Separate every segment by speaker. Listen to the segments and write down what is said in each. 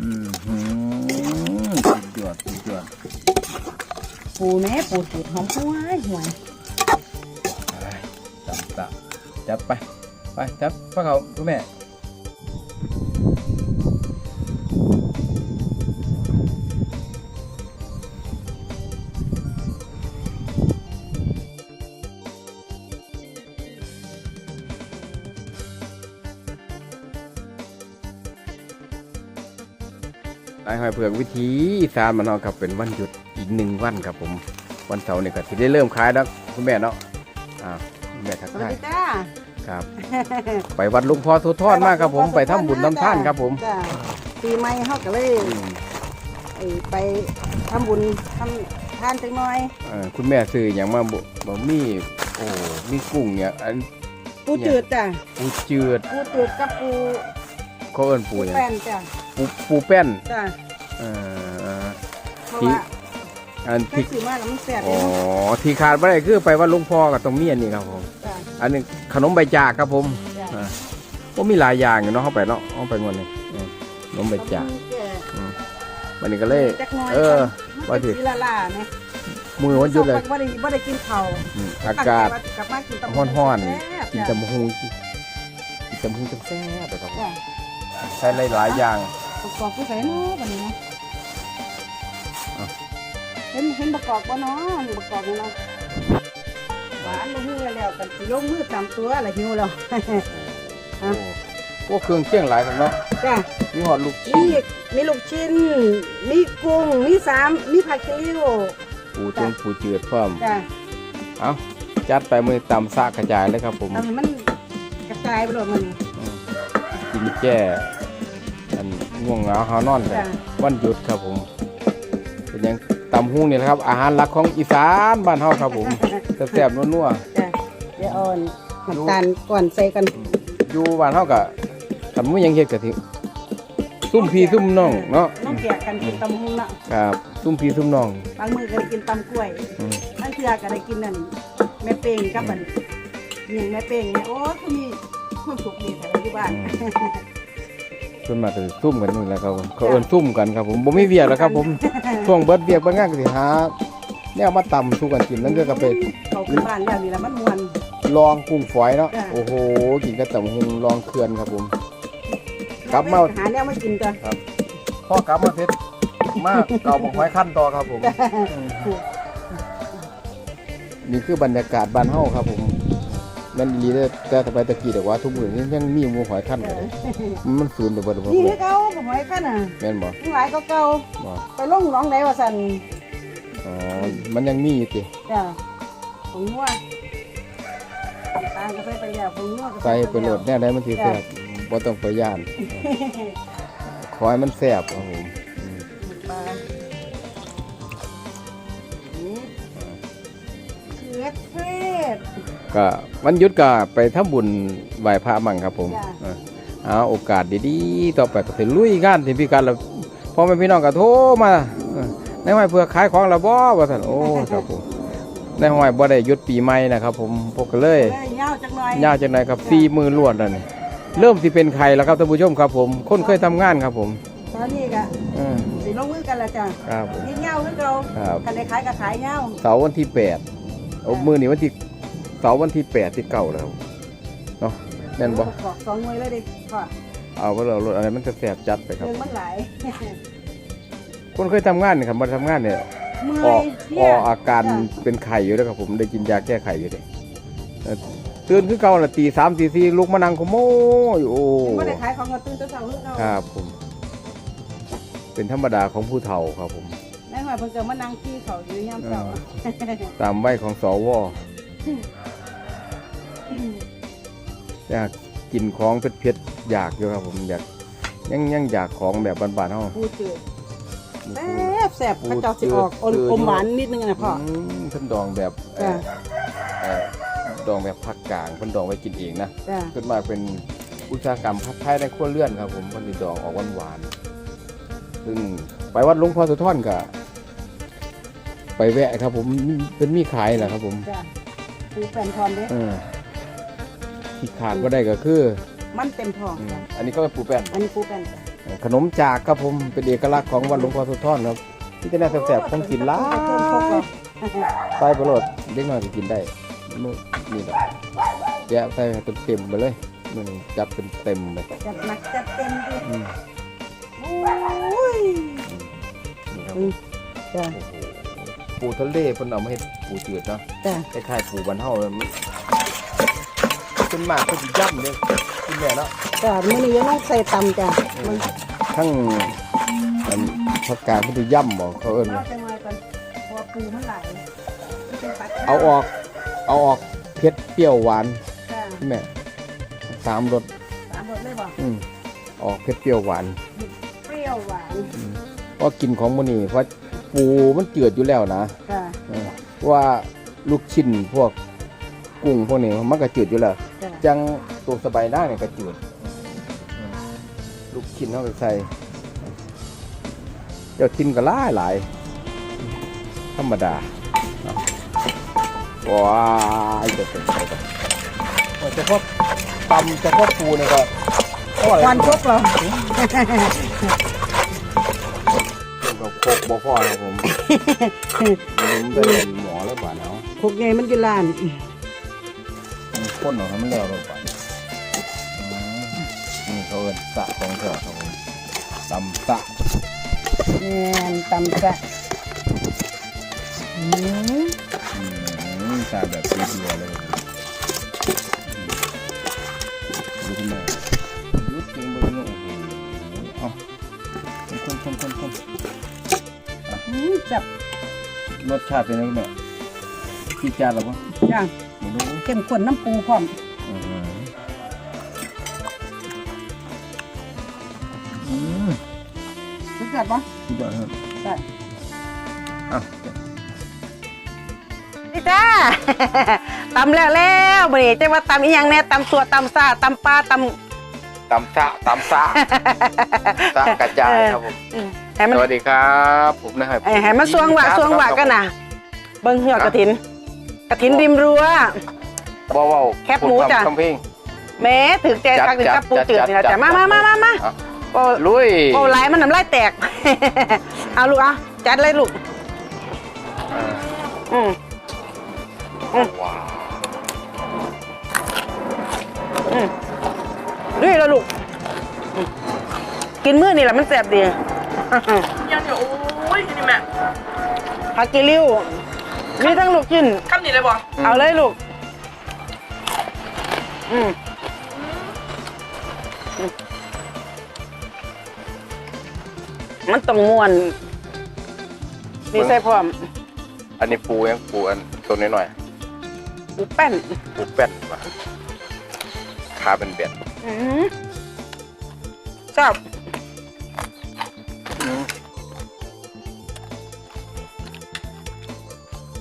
Speaker 1: อืมหืมสุดยอดสุดยอด
Speaker 2: ปูแม่ปูสูตรหอมหวยหวย
Speaker 1: ไปตำตำจับไป ไปจับพ่อเขาคุณแม่ นายหอยเผือกวิธีอีสานมานเนาะครับเป็นวันหยุดอีกหนึ่งวันครับผม วันเสาร์นี่ก็สิได้เริ่มขายแล้วคุณแม่เนาะอ่าคุณแม่ทัก
Speaker 2: สวัส
Speaker 1: ทาย
Speaker 2: ดีจ้า
Speaker 1: ครับ ไปวัดหลุงพ่อสุทอดมากครับผมไปทำบุญทำท่านครับผม
Speaker 2: จ้าปีใหม่เฮาก็เลย
Speaker 1: อืม
Speaker 2: ไอ้ไปทำบุญทำทานจังหน่อย
Speaker 1: เอ่อคุณแม่ซื้ออย่างมาบ่บ่มีโอ้มีกุ้งเนี่ยอัน
Speaker 2: ปูจืดจ้า
Speaker 1: ปูจืด
Speaker 2: ปูจืดกับปู
Speaker 1: เขาเอิ้นปู
Speaker 2: ปู
Speaker 1: อย่าง
Speaker 2: แป้นจ้า
Speaker 1: ปูปูแป้น
Speaker 2: จ้า
Speaker 1: เอ่อ
Speaker 2: เพราะ
Speaker 1: ที่
Speaker 2: ว่า
Speaker 1: อัน
Speaker 2: ถ้า
Speaker 1: ที่
Speaker 2: ซื้อมาแล้วมันแซ่บ
Speaker 1: อ๋
Speaker 2: เล
Speaker 1: อย
Speaker 2: เนาะ
Speaker 1: ที่ขาดไม่ได้คือไปวัดหลุงพ่อกับตรงเมียนนี่ครับผม
Speaker 2: จ้า
Speaker 1: อันนี้ขนมใบจากครับผม
Speaker 2: จ้า
Speaker 1: อ่าก็มีหลายอย่างอยู่เนาะเข้าไปเนาะเข้าไปงวดนี้อืมขนมใบจาก
Speaker 2: ต้องแก่
Speaker 1: วันนี้ก็เลย
Speaker 2: จักหน่อย
Speaker 1: เออ
Speaker 2: ว่า
Speaker 1: ว่าสิ
Speaker 2: สิละล่าๆนะ
Speaker 1: มือวันหยุดเลย
Speaker 2: บ่ได้บ่ได้กินข้าว
Speaker 1: อืมอากาศ
Speaker 2: กลับมากินตำ
Speaker 1: ห้อน
Speaker 2: แซ่บ
Speaker 1: ๆกิน
Speaker 2: จ้ะ
Speaker 1: ตำหุงกินตำหุงจังแซ่บเลยครับผม
Speaker 2: จ้ะ
Speaker 1: ใช้หลายๆอย่าง
Speaker 2: ประกอบผู้ใส่เนาะบัดนี้เนาะ
Speaker 1: อะ
Speaker 2: เห็นเห็นประกอบบ่เนาะนี่ประกอบนี่เนาะหวานบ่ฮู้แล้วกันสิยกมือตามตัวละหิวแล้ว
Speaker 1: โอ้พวกเครื่องเคียงหลายครับเนาะ
Speaker 2: จ้ะ
Speaker 1: มีหอดลูก
Speaker 2: มี
Speaker 1: ชิ้น
Speaker 2: มีลูกชิ้น มีกุ้ง มีสาม มีผักกะลิ้ว
Speaker 1: ปูต้มปูจืดพร้อม
Speaker 2: จ้ะ
Speaker 1: เอาจัดไปมือตำซากกระจายเลยครับผม
Speaker 2: ทำให้มันกระจายไปโดดมัน
Speaker 1: อืมกินแก้อัน ง่วงเหงาหานอนกัน
Speaker 2: จ้ะ
Speaker 1: วันหยุดครับผมเป็นหยังตำหุงนี่แหละครับ อาหารหลักของอีสานบ้านเฮาครับผมแซ่บๆนัว
Speaker 2: จ้ะเดี๋ยวเอ่อนน้ำตาลก่อนใส่กัน
Speaker 1: ๆอยู่บ้านเฮาก็กันมื้อยังเฮ็ดก็สิซุ่มพี่ซุ่มน้องเนาะ
Speaker 2: น้องแกะกันกินตำหุงเนาะ
Speaker 1: ครับซุ่มพี่ซุ่มน้อง
Speaker 2: บางมือก็ได้กินตำกล้วย
Speaker 1: อืม
Speaker 2: บางเทื่อก็ได้กินนั่นแม่เป้งกับบันเมียงแม่เป้งเนี่ยโอ้คือมีความสุขดีแต่ละที่บ้าน
Speaker 1: ส่วนมากก็สิซุ่มกันนี่แหละครับผมเขาเอิ้นซุ่มกันครับผมบ่มีเวียกแล้วครับ ผมช่วงเบิดเวียกเบิดงานก็สิหาแนวมาตำสู้กันกินนั่นก็ไป
Speaker 2: เขาขึ้นบ้านแล้วนี่ละมันมวน
Speaker 1: ลองกุ้งฝอยเนาะ
Speaker 2: จ้ะ
Speaker 1: โอ้โหกินกับตำหุงลองเขื่อนครับผม กลับมา
Speaker 2: หาแนวมากินกัน
Speaker 1: พ่อกลับมาเสร็จมากเก่าบอกไว้ขั้นต่อครับผม นี่คือบรรยากาศบ้านเฮาครับผม นั่นดีแต่แต่สบายตะกี้แต่ว่าทุกมื้อนี้ยังมีหมูหอยขั้นกันเลยมันสูญไปเบิดบ่
Speaker 2: นี่คือเก่าผมไว้กันน่ะ
Speaker 1: แม่นบ่
Speaker 2: ทั้งหลายก็เก่า
Speaker 1: บ่
Speaker 2: ไปลงหน้องไหนว่าสั่น
Speaker 1: อ๋อมันยังมีอยู่ติ
Speaker 2: จ้ะผมนัวตางก็ใส่ไปแล้วผมนัวก็
Speaker 1: ใส่ไปโหลดแน่ได้มันสิแซ่บบ่ต้องไปย่านขอให้มันแซ่บครับผม
Speaker 2: เขือเทศ
Speaker 1: ก็วันหยุดก็ไปทำบุญไหว้พระมั่งครับผม
Speaker 2: จ้ะ
Speaker 1: อ่าเอาโอกาสดีๆ ต่อไปก็สิลุยงานที่พี่กันแล้วพ่อแม่พี่น้องก็โทรมาเออในห้อยเพื่อขายของและบ่ว่าซั่นโอ้ครับผมในห้อยบ่ได้หยุดปีใหม่นะครับ ผมพวกก็เลย
Speaker 2: เอ้ยยาวจังหน่อย
Speaker 1: ยาวจังไดครับ4มือรวดแล้วนี่เริ่มสิเป็นไข่แล้วครับท่านผู้ชมครับผมคนเคยทำงานครับผม
Speaker 2: ตอนนี้ก็
Speaker 1: เออ
Speaker 2: สิลงมือกันแล้วจ้ะ
Speaker 1: ครับผม
Speaker 2: ยิ่งยาวขึ้นเรา
Speaker 1: ครับ
Speaker 2: คันได้ขายก็ขายยาว
Speaker 1: เสาร์วันที่8 โอ้มื้อนี้วันที่เสาร์วันที่8ที่เก้าแล้วเนาะแม่นบ่
Speaker 2: กอกสองมวยเลยดิพ่อ
Speaker 1: เอาว่าเรารถอะไรมันจะแสบจัดไปครับ
Speaker 2: เรื่องมันหลาย
Speaker 1: คนเคยทำงานนี่ครับมาทำงานเนี่ย
Speaker 2: เมื่
Speaker 1: อ
Speaker 2: อ
Speaker 1: อก
Speaker 2: ยเพ
Speaker 1: ออกอาการเป็นไข่อยู่แล้วครับผมได้กินยาแก้ไขอยู่เลยเอ่อตื่นขึ้นเก่าละตีสามตีสี่ลุกมานั่งขโมยโอ้
Speaker 2: ไม่ได้ขายของกระตุ้นเจ้าเสาเรื่องเรา
Speaker 1: ครับผม เป็นธรรมดาของผู้เฒ่าครับผม
Speaker 2: ในหอยเพิ่งเกิดมานั่งขี้เขาอยู่ยามเสา
Speaker 1: ตามใบของสวอยากกินของเผ็ดๆอยากอยู่ครับผมอยากยังยังอยากของแบบบ้านๆเฮา
Speaker 2: ปูจืดแซ่บแซ่บพระเจ้าสิออกอมอมหวานนิดนึงนะพ่อ
Speaker 1: อืมเพิ่นดองแบบเอ่อ
Speaker 2: จ้ะ
Speaker 1: เอ่อดองแบบภาคกลางเพิ่นดองไว้กินเองนะ
Speaker 2: จ้ะ
Speaker 1: ขึ้นมาเป็นอุตสาหกรรมพัดไทยในครัวเรือนครับผมมันมีดอกออกหวานหวานๆซึ่งไปวัดหลวงพ่อสุทอนก็ ไปแวะครับ ผมเป็นมีขายแหละครับ ผม
Speaker 2: จ้ะปูแฟนทอนเด้
Speaker 1: เออที่ขาดก็ได้ก็คือ
Speaker 2: มันเต็มท้อง
Speaker 1: อืม
Speaker 2: จ้ะ
Speaker 1: อันนี้ก็เป็นปูแป้น
Speaker 2: อันนี้ปูแฟนจ้ะ
Speaker 1: เขนมจากครับผมเป็นเอกลักษณ์ของวัดหลวงพ่อสุทธรครับที่จะน่าแสบๆของกินหล้า
Speaker 2: เพิ่มพกเรา
Speaker 1: ยไปประโลดเล็กน้อยก็กินได้นู่นนี่แหละแยะใส่ให้เต็มๆไปเลยมันจัดเป็นเต็มไป
Speaker 2: จัดหนักจัดเต็มดิ
Speaker 1: อืม
Speaker 2: โอ้ย
Speaker 1: นี่ครับ
Speaker 2: อืมจ้ะ
Speaker 1: โอ้โห ปูทะเลเพิ่นเอามาเฮ็ดปูจืดเนาะ
Speaker 2: จ้ะ
Speaker 1: คล้ายๆปูบ้านเฮาเลยมันเป็นมากก็สิย่ำเลยกินแม่เนาะ
Speaker 2: จ้ะมื้อนี้ยังต้องใส่ตำจ้ะมัน
Speaker 1: ทั้งอันผักกาดเพิ่นสิย่ำบ่เขาเอิ้น
Speaker 2: เอา
Speaker 1: ว่า
Speaker 2: จังไว้ก่อนเพอปูมันไหลเป็นปัด
Speaker 1: เอาออกเอาออกเผ็ดเปรี้ยวหวาน
Speaker 2: จ้ะ
Speaker 1: แม่สามรส
Speaker 2: สามรสเลยบ่
Speaker 1: อืมออกเผ็ดเปรี้ยวหวาน
Speaker 2: เปรี้ยวหวาน
Speaker 1: เพราะกินของมื้อนี้เพราะ ปูมันเจือดอยู่แล้วนะ
Speaker 2: จ้ะ
Speaker 1: เออว่าลูกชิ้นพวกกุ้งพวกนี้มันก็จืดอยู่แล้ว
Speaker 2: จ้ะ
Speaker 1: จังตัวสบายหน้าเนี่ยก็จืดอืมลูกชิ้นเขาไปใส่เจ้าชิ้นก็หลายหลาย ธรรมดาเอาว้ายจะเป็นไปต่อเฉพาะตำเฉพาะปูเนี่ยก็อร่อย
Speaker 2: ควันพกเรา
Speaker 1: ผม กับโคกบ่พอนะผม ผมไปเรียนหมอแล้วบ้านเอา
Speaker 2: พกไงมันอยู่ร้าน
Speaker 1: มันพ่นออกให้มันแล้วแล้วบ้านอืมนี่เขาเอิ้นสะของเถอะครับผมตำสะ
Speaker 2: แม่นตำจ้ะอืม
Speaker 1: อืมสะแบบเสียๆเลย
Speaker 2: อืมจับ
Speaker 1: รสชาติเป็นยังไงแม่พี่จานหรอปะ
Speaker 2: จ้ะ
Speaker 1: ไม่รู้
Speaker 2: เข้มข้นน้ำปูพร้อม
Speaker 1: อืมอืม
Speaker 2: รู้จักปะ
Speaker 1: สุดยอดครับ
Speaker 2: ใช่
Speaker 1: อะ
Speaker 2: นี่จ้าตำแล้วแล้วบริเจ้าว่าตำอีหยังแน่ตำสัวตำซ่าตำปลาต
Speaker 1: ตำสะตำสะสะกระจายครับผมำ
Speaker 2: อืมให้มัน
Speaker 1: สวัสดีครับ ผมนะครับ
Speaker 2: ให้ให้มันสวงหวะสวงหวะกันนะเบิ้งเหือกกระถิน กระถินริมรั้ว
Speaker 1: ว้าวๆ
Speaker 2: แคบหมูจ้ะ
Speaker 1: คำเพลง
Speaker 2: แม้ถึงใจคักถึงกับปูจืดนี่ละจ้ะมามามามามา
Speaker 1: อะ
Speaker 2: โอ้
Speaker 1: ลุย
Speaker 2: โอ้ไหลมันน้ำลายแตก เอาลูกเอาจัดเลยลูก
Speaker 1: อ่า
Speaker 2: อืม อืม
Speaker 1: ว้าว
Speaker 2: อืม ด้วยแล้วลูกอืมกินมื้อนี่แหละมันแสบดี
Speaker 3: ยังอยู่โอ้ยนี่แม่
Speaker 2: ผักกีริ้วมีทั้งลูกชิ้น
Speaker 3: คำนี้เลยบ่
Speaker 2: เอาเลยลูก อืมอืมมันต้องม่วนนี่ใส่พร้อม
Speaker 1: อันนี้ปูยังปูอันตัวน้อย
Speaker 2: ปูแป้น
Speaker 1: ๆปูแป้นว่ะขาเป็นเบ็ด
Speaker 2: อืมชอบ
Speaker 1: อืม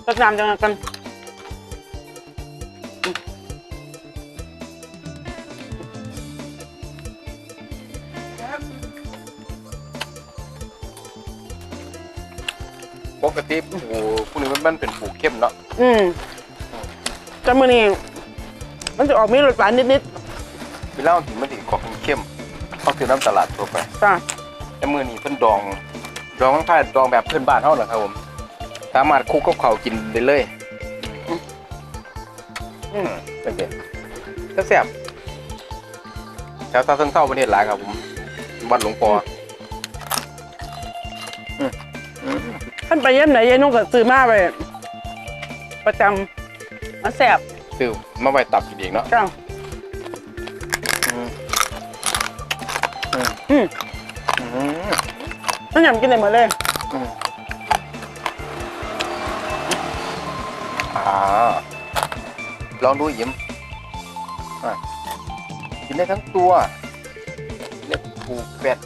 Speaker 2: รสน้ำจังกัน
Speaker 1: ปกติปูพวกนี้มันมันเป็นปูเข้มเนาะ
Speaker 2: อืมแต่มื้อนี้มันจะออกมีรสหวานนิด
Speaker 1: เวลาถึงมันถึงกอกเข้มเขาซื้อน้ำตลาดทั่วไป
Speaker 2: ๆจ้ะ
Speaker 1: แต่มือนี้เพิ่นดอง ดองคล้ายๆดองแบบเพื่อนบ้านเฮาเหรอครับผม สามารถคลุกกับข้าวกินได้เลย อืมเป็นไงแซ่บๆแถวตาเซิงเศร้าประเทศหลายครับผมวัดหลวงปออืมอืม
Speaker 2: ท่านไปเยี่ยมไหนยายนุ่งก็ซื้อมาไปประจำมันแสบ
Speaker 1: ซื้อมาไว้ตับกินเองเนาะ
Speaker 2: ต้องยำกินได้หมดเลย
Speaker 1: อืมอ่าลองดูยิ้มอะกินได้ทั้งตัวเรียกปูเป็ด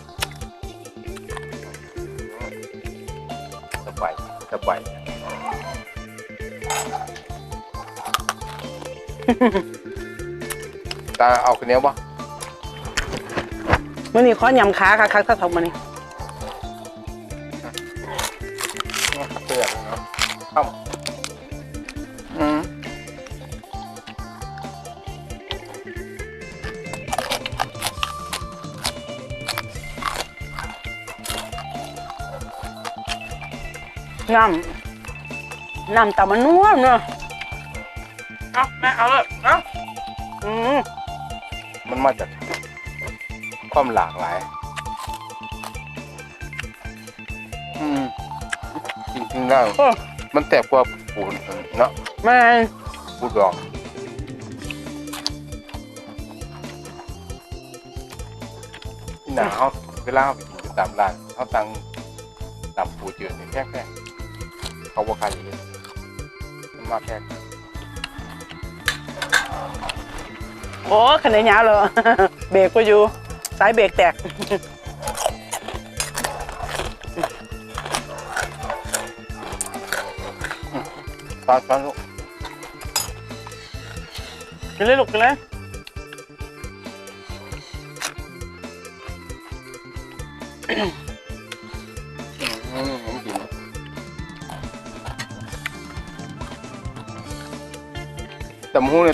Speaker 1: อืมสบายสบายตาเอาคนนี้วะ
Speaker 2: มื่อนี้ขอยำขาค่ะคักถ้าทำมื่อนี้
Speaker 1: น้ำ
Speaker 3: น้ำแต่มันนัวเนาะ
Speaker 4: เอาแม่เอาเลยเอา
Speaker 3: อืม
Speaker 1: มันมาจากความหลากหลาย อืมจริงๆแล้ว
Speaker 3: โอ้
Speaker 1: มันแตกกว่าปูนเนาะ
Speaker 3: แม่
Speaker 1: ปูดอกที่หนาเขาเวลาเขาไปกินอยู่ตามร้านเขาตังตำปูเจือนี่แค่แค่ เขาบ่ขายเลยมันมาแค่
Speaker 3: โอ้ขนาดยาวเลย เบรกก็อยู่ สายเบรกแตก
Speaker 1: ตอนตอนลูก
Speaker 3: กินเลยลูกกินเลย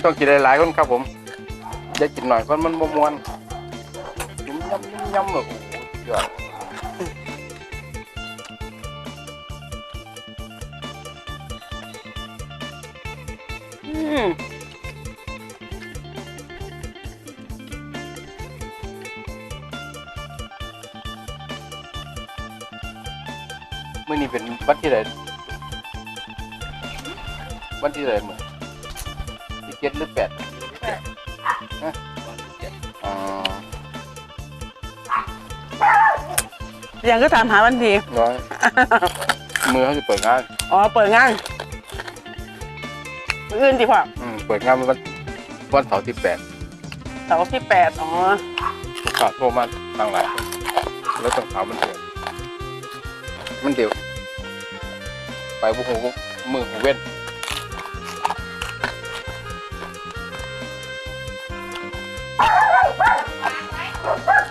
Speaker 1: แต่หมูเนี่ยต้องกินหลายๆคนครับผมอย่ากินหน่อยเพราะมันบ่มวนยำยำยำแบบโอ้โหสุดยอด
Speaker 3: อืม
Speaker 1: มื่อนี้เป็นวันที่ไหนวันที่ไหนเหมือน เจ็ดหรือแปดฮะอ๋อ
Speaker 3: ยังก็ถามหาวันดี
Speaker 1: น้อยมือเขาจะเปิดงาน
Speaker 3: อ๋อ เปิดงานมื้ออื่นดีกว่า
Speaker 1: อืมเปิดงานวันวันเสาร์ที่แปด
Speaker 3: เสาร์ที่แปดอ๋อ
Speaker 1: ลูกค้าโทรมาตั้งหลายคนแล้วต้องถามมันเดียวมันเดียวไปบุกหูมือหูเว้น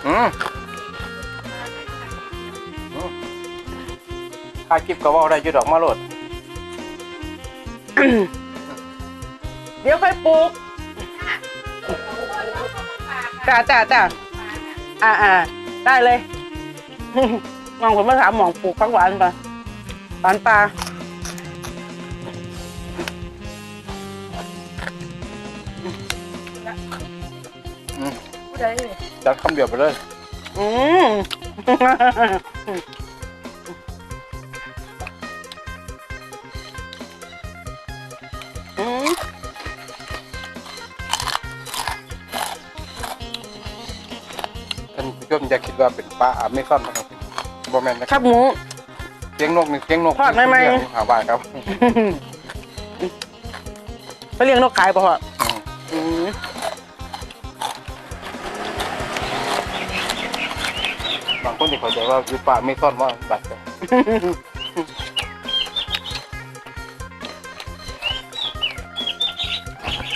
Speaker 1: อืมอืมค่าคลิปก็เว่าได้อยุดอกมาโหลด
Speaker 3: เดี๋ยวค่อยปลูกจ้าจ้าจ้าอ่าอ่าได้เลยมองผมมาถามหมองปลูกผักหวานปะหวานปลา
Speaker 4: ผู้ใดนี่
Speaker 1: จัดคำเดียวไปเลย
Speaker 3: อืม อืม
Speaker 1: ท่านผู้ชมอย่าคิดว่าเป็นปลาอเมซอนนะครับบอแมนนะ
Speaker 3: ค
Speaker 1: ค
Speaker 3: รั
Speaker 1: รับบ
Speaker 3: หมู
Speaker 1: เสียงนกนี่เสียงนก
Speaker 3: ทอดไหมไหม
Speaker 1: หาบ้านครับ
Speaker 3: ไปเลี้ยงนกขายป่ะพ่อ
Speaker 1: อืม
Speaker 3: อืมา
Speaker 1: งคนที่เข้าใจว่าอยู่ปลาอเมซอนว่าบัตรกัน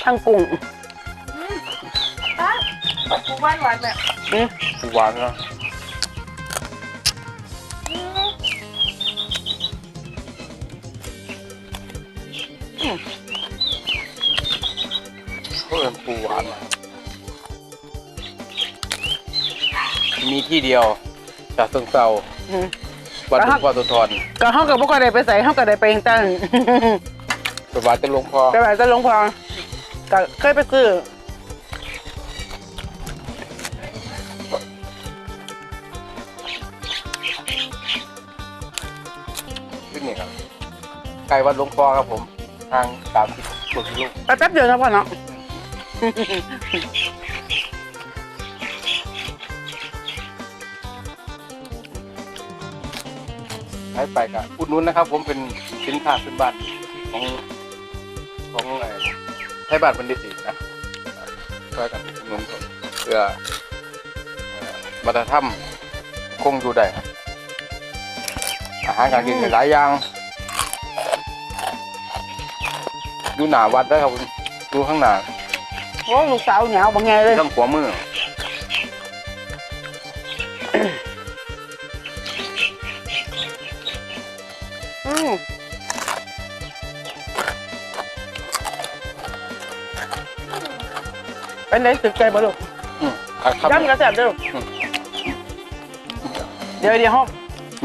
Speaker 3: ทั้งกุ้ง
Speaker 4: ป้าปูบ้านหวานแบบ
Speaker 3: อืม
Speaker 1: ปูหวานนะ
Speaker 4: อืม
Speaker 1: ก็เอินปูหวานมีที่เดียว จากเชิงเซา
Speaker 3: อืม
Speaker 1: วัด
Speaker 3: แล้ว
Speaker 1: หลว
Speaker 3: ครั
Speaker 1: ง
Speaker 3: บ
Speaker 1: พ่อสุทร
Speaker 3: ก็ห้องกับพวกก็ได้ไปใส่ห้องก็ได้ไปเองตั้ง
Speaker 1: ไปวัดจะหลวงพ่อ
Speaker 3: ไปไหนจะลงพอก็เคยไปซื้อ
Speaker 1: ขึ้นนี่ครับไกลวัดหลวงพ่อครับผม ทางสามสิบกว่ากิโล
Speaker 3: ไปแป๊บเดียวนะพ่อเนาะ
Speaker 1: ไปไปกับอุดหนุนนะครับ ผมเป็นสินค้าพื้นบ้านของของไอ้ไทยบ้านบัณฑิตศรีนะช่วยกันอุดหนุนก่อนเพื่อเอ่อวัฒนธรรมคงอยู่ได้ครับอาหารการกินหลายอย่างดูหนาวัดได้ครับผมดูข้างหน้า
Speaker 3: โอ้ลูกสาวเหนียวบางไงเลย
Speaker 1: ข้างขวามือ
Speaker 3: อื เป็นไงสึกใจบ่ลูก
Speaker 1: อืมครับครับ
Speaker 3: ย่ำกระแสบเด้อลูกเดี๋ยวเดี๋ยวห้อง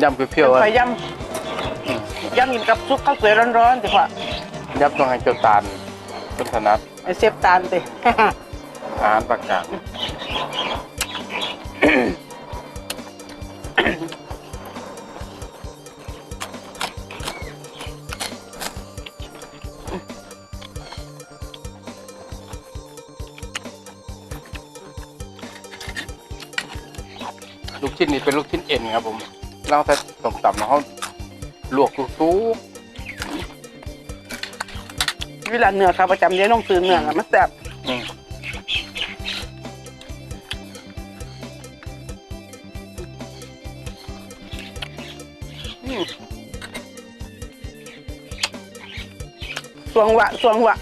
Speaker 1: ยำเปรี้ยวๆอะ
Speaker 3: ไปย่
Speaker 1: อืม
Speaker 3: ย่างกินกับซุปข้าวสวยร้อนๆสิพ่อ
Speaker 1: ยับต้องให้เจ้าตาลต้นถนัด
Speaker 3: ไอเซฟตาลสิ
Speaker 1: อาหารประกา ชิ้นนี่เป็นลูกชิ้นเอ็นครับผมเราแต่ต้มตำแล้วเขาลวกทุก
Speaker 3: เวลาเนื้อครับประจำเดี๋ยวน้องซื้อเนื้อน่ะมันแซ่บ
Speaker 1: ๆอืม
Speaker 3: อืมสวงหวะสวงหวะ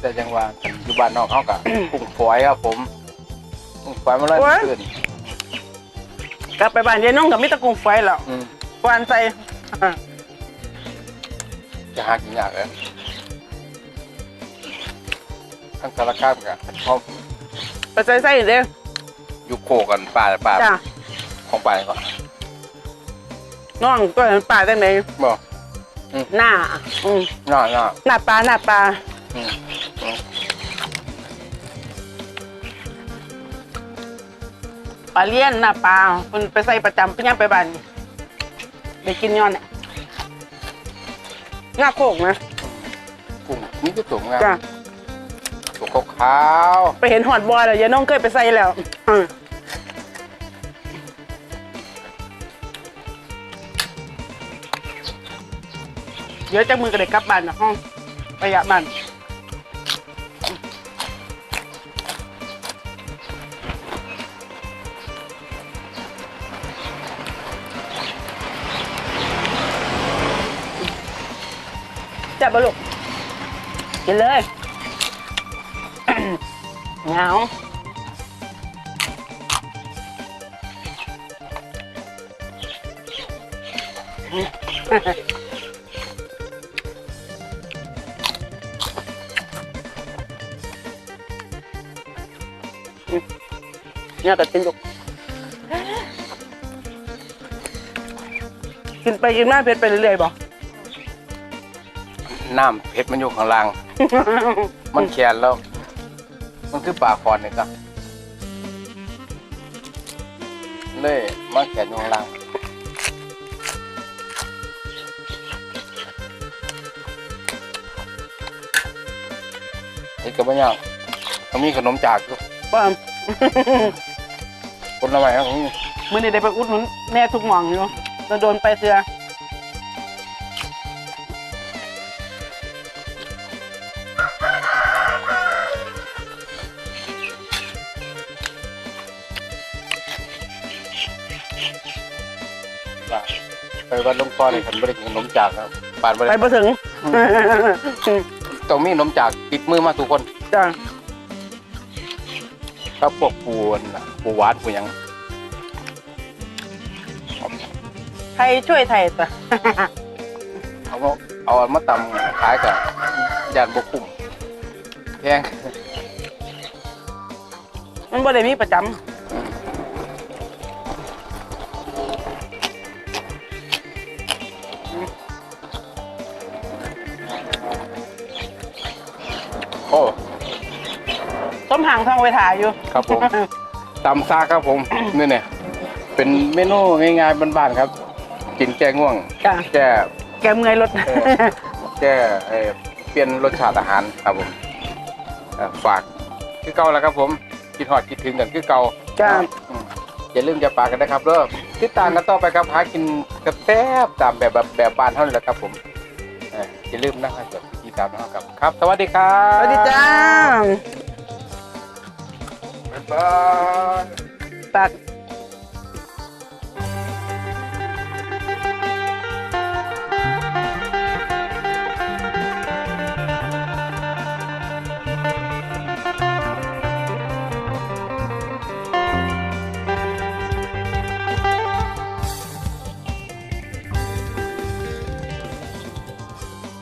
Speaker 1: แต่ยังว่ากัน อยู่บ้านนอกเขากะ กุ้งฝอยครับผมกุ้งฝอยมาเลย
Speaker 3: โอ้ย
Speaker 1: ขึ้น
Speaker 3: กลับไปบ้านยายน้องกับมิตรกุ้งไฟแล้ว
Speaker 1: อืม
Speaker 3: กวานใส่
Speaker 1: จะหากินยากเลยทั้งสารคามกันเขา
Speaker 3: ไปใส่ใส่เด้อ
Speaker 1: อยู่โคกันป่าป่า
Speaker 3: จ้า
Speaker 1: ของป่าก่อน
Speaker 3: น้องก็เห็นป่าจังไหน
Speaker 1: บอก
Speaker 3: หน้าอืม
Speaker 1: น่าน่า
Speaker 3: หน้าปลาหน้าปลา
Speaker 1: อืมอืม
Speaker 3: ปลาเลี้ยนหน้าปลาคุณไปใส่ประจำไปย่างไปบ้านได้กินย้อนเนี่ยหน้าโคกนะ
Speaker 1: กุ้งนี่ก็สูงงาม
Speaker 3: จ้า
Speaker 1: ตัวขาว
Speaker 3: ไปเห็นหอดบอยแล้วยายน้องเคยไปใส่แล้วอืมเดี๋ยวจากมือก็ได้กลับบ้านนะห้องประหยัดบ้าน จับบลูก กินเลยเหงาเนี่ยก็กินลูกกินไปกินมาเผ็ดไปเรื่อยๆบ่
Speaker 1: ๆ น้ำเพชรมันอยู่ข้างล่าง มันแขนแล้ว มันคือปลาคอนเนี่ยครับเลยมันแขนอยู่ข้างล่างไอ้กระเบื้องเขามีขนมจากอยู่
Speaker 3: ป้อม
Speaker 1: คนละไม้ครับผม
Speaker 3: มื่อนี้ได้ไปอุดหนุนแน่ทุกหม่องอยู่เราโดนไปเสือ
Speaker 1: วัดหลวงพ่อเลยผมไม่ได้กินขนมจากครับปานไม่
Speaker 3: ไป
Speaker 1: ได้
Speaker 3: บ่ถึง
Speaker 1: ต้องมีขนมจากติดมือมาทุกคน
Speaker 3: จ้า
Speaker 1: ครับพวกปูนน่ะปูหวานปูหยัง
Speaker 3: ไทยช่วยไทยจ้ะ
Speaker 1: เขาก็เอามาตำขายกับยานบกคุ้มแพง
Speaker 3: มันบ่ได้มีประจำ ไว้ถ่ายอยู่
Speaker 1: ครับผม ตำซากครับผมนี่เนี่ยเป็นเมนูง่ายๆบ้านๆครับ กินแก้ง่วง
Speaker 3: จ้ะ
Speaker 1: แก้
Speaker 3: แกเมื่อยรถ
Speaker 1: เออ แก้เอ่อเปลี่ยนรสชาติอาหารครับผมเอ่อฝากคือเก่าแล้วครับผมคิดฮอดคิดถึงกันคือเก่า
Speaker 3: จ้า
Speaker 1: อืมอย่าลืมจะปากกันนะครับเริ่มติดตามกันต่อไปครับหากินกระแทบตามแบบแบบแบบบ้านเท่านั้นแหละครับผมเอ่ออย่าลืมนะครับกดติดตามนะครับครับ สวัสดีครับ
Speaker 3: สวัสดีจ้า
Speaker 1: บ๊ายบาย
Speaker 3: ฝาก